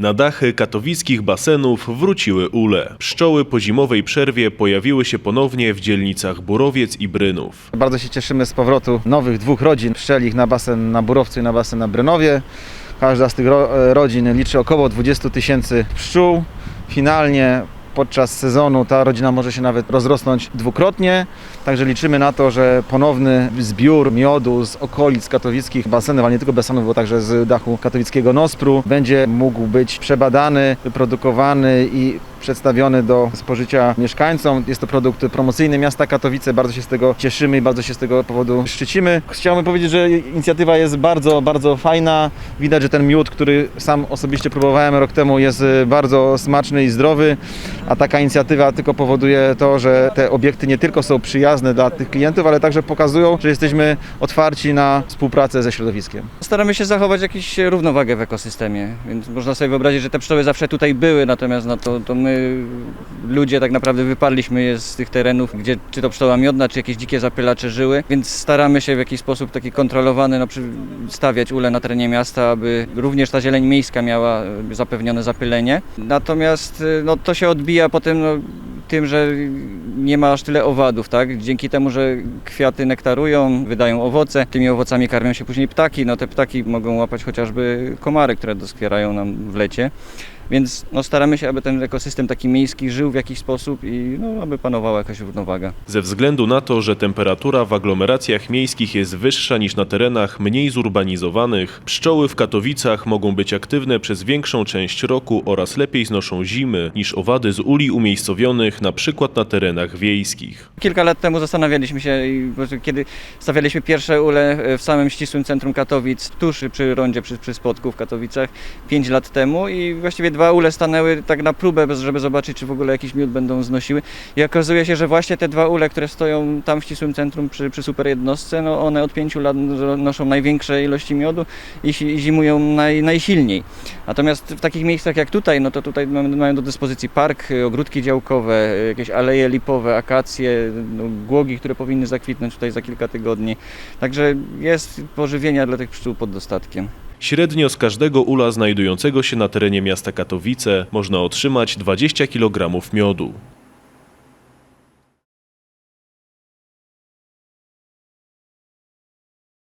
Na dachy katowickich basenów wróciły ule. Pszczoły po zimowej przerwie pojawiły się ponownie w dzielnicach Burowiec i Brynów. Bardzo się cieszymy z powrotu nowych dwóch rodzin pszczelich na basen na Burowcu i na basen na Brynowie. Każda z tych e, rodzin liczy około 20 tysięcy pszczół. Finalnie podczas sezonu ta rodzina może się nawet rozrosnąć dwukrotnie. Także liczymy na to, że ponowny zbiór miodu z okolic katowickich basenów, ale nie tylko basenów, bo także z dachu katowickiego Nospru będzie mógł być przebadany, wyprodukowany i przedstawiony do spożycia mieszkańcom. Jest to produkt promocyjny miasta Katowice. Bardzo się z tego cieszymy i bardzo się z tego powodu szczycimy. Chciałbym powiedzieć, że inicjatywa jest bardzo, bardzo fajna. Widać, że ten miód, który sam osobiście próbowałem rok temu, jest bardzo smaczny i zdrowy, a taka inicjatywa tylko powoduje to, że te obiekty nie tylko są przyjazne dla tych klientów, ale także pokazują, że jesteśmy otwarci na współpracę ze środowiskiem. Staramy się zachować jakąś równowagę w ekosystemie, więc można sobie wyobrazić, że te pszczoły zawsze tutaj były, natomiast no to, to my ludzie tak naprawdę wyparliśmy je z tych terenów, gdzie czy to pszczoła miodna, czy jakieś dzikie zapylacze żyły, więc staramy się w jakiś sposób taki kontrolowany no, stawiać ule na terenie miasta, aby również ta zieleń miejska miała e, zapewnione zapylenie. Natomiast e, no, to się odbija potem no, tym, że nie ma aż tyle owadów, tak? Dzięki temu, że kwiaty nektarują, wydają owoce, tymi owocami karmią się później ptaki, no te ptaki mogą łapać chociażby komary, które doskwierają nam w lecie. Więc no, staramy się, aby ten ekosystem taki miejski żył w jakiś sposób i no, aby panowała jakaś równowaga. Ze względu na to, że temperatura w aglomeracjach miejskich jest wyższa niż na terenach mniej zurbanizowanych, pszczoły w Katowicach mogą być aktywne przez większą część roku oraz lepiej znoszą zimy niż owady z uli umiejscowionych na przykład na terenach wiejskich. Kilka lat temu zastanawialiśmy się, kiedy stawialiśmy pierwsze ule e, w samym ścisłym centrum Katowic, tuż przy rondzie, przy, przy Spodku w Katowicach, 5 lat temu i właściwie dwa ule stanęły tak na próbę, żeby zobaczyć, czy w ogóle jakiś miód będą znosiły. I okazuje się, że właśnie te dwa ule, które stoją tam w ścisłym centrum przy, przy super jednostce, no one od 5 lat noszą największe ilości miodu i zimują naj, najsilniej. Natomiast w takich miejscach jak tutaj, no to tutaj mają do dyspozycji park, y, ogródki działkowe, y, jakieś aleje lipowe, akacje, no, głogi, które powinny zakwitnąć tutaj za kilka tygodni. Także jest pożywienia dla tych pszczół pod dostatkiem. Średnio z każdego ula znajdującego się na terenie miasta Katowice można otrzymać 20 kg miodu.